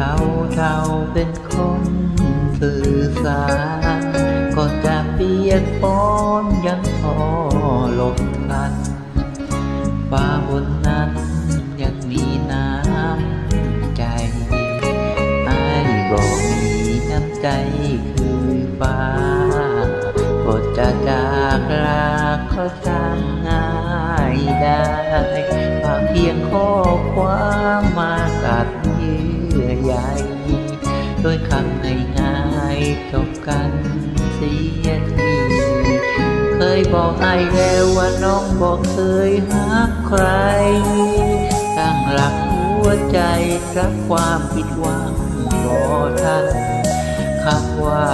เท่าเท่าเป็นคนสื่อสารก็จะเปียกปอนยังทอหลบทันฟ้าบนนั้นยังมีน้ำใจไอ้บอกมีน้ำใจคือฟ้าก็จะจากลาก็จำง่ายได้ความเพียงข้อความมา กันเสียทีเคยบอกไอ้แล้วว่าน้องบอกเคยหักใครตั้งหลักหัวใจรับความผิดหวังบ่ทันคำว่า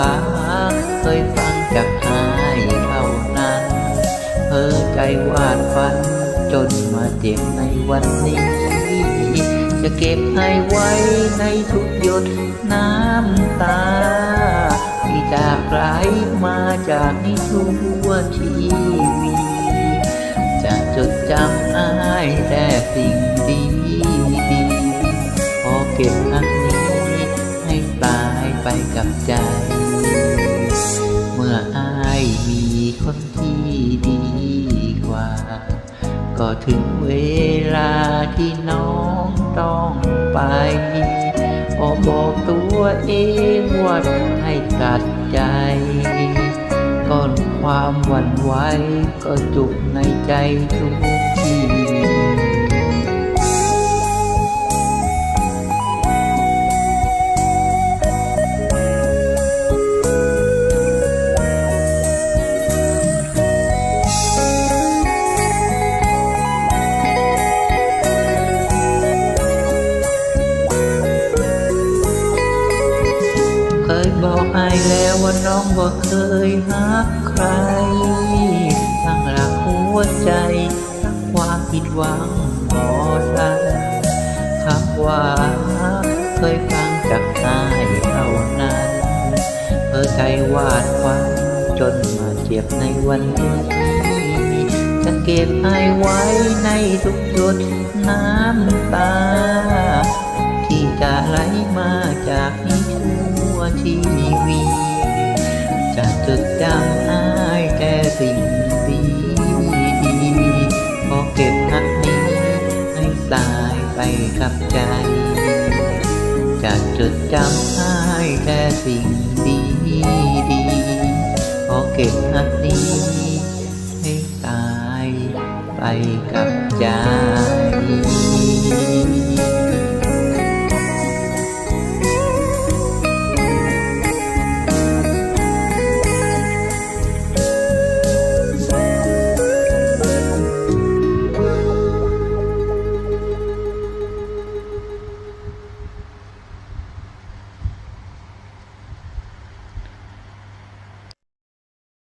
เคยฟังจากหายเท่านั้นเพ้อใจวาดฝันจนมาเจ็บในวันนี้ จะเก็บให้ไว้ในทุกหยดน้ำตา ที่จากไกลมาจากนิทั่วทีวีจะจดจำอายแต่สิ่งดีดีพอเก็บอันนี้ให้ตายไปกับใจ เมื่ออายมีคนที่ดีกว่า ก็ถึงเวลาที่น้องต้องไปพอบอกตัว เองว่าให้ตัดใจ ก่อนความหวั่นไหวก็จุกในใจทุก แล้วว่าน้องบ่เคยหักใครทั้งหลักหัวใจทั้งความผิดหวังบ่ทันคำว่าเคยฟังจากนายเท่านั้นเพื่อใจวาดฝันจนมาเจ็บในวันนี้จะเก็บไอไว้ในทุกหยดน้ำตา ที่จะไหลมาจากนิทั่วทีวี สิ่งดีดีพอเก็บนัดนี้ให้ตายไปกับใจ จะจดจำอ้แต่สิ่งดีดีพอเก็บนัดนี้ ให้ตายไปกับใจ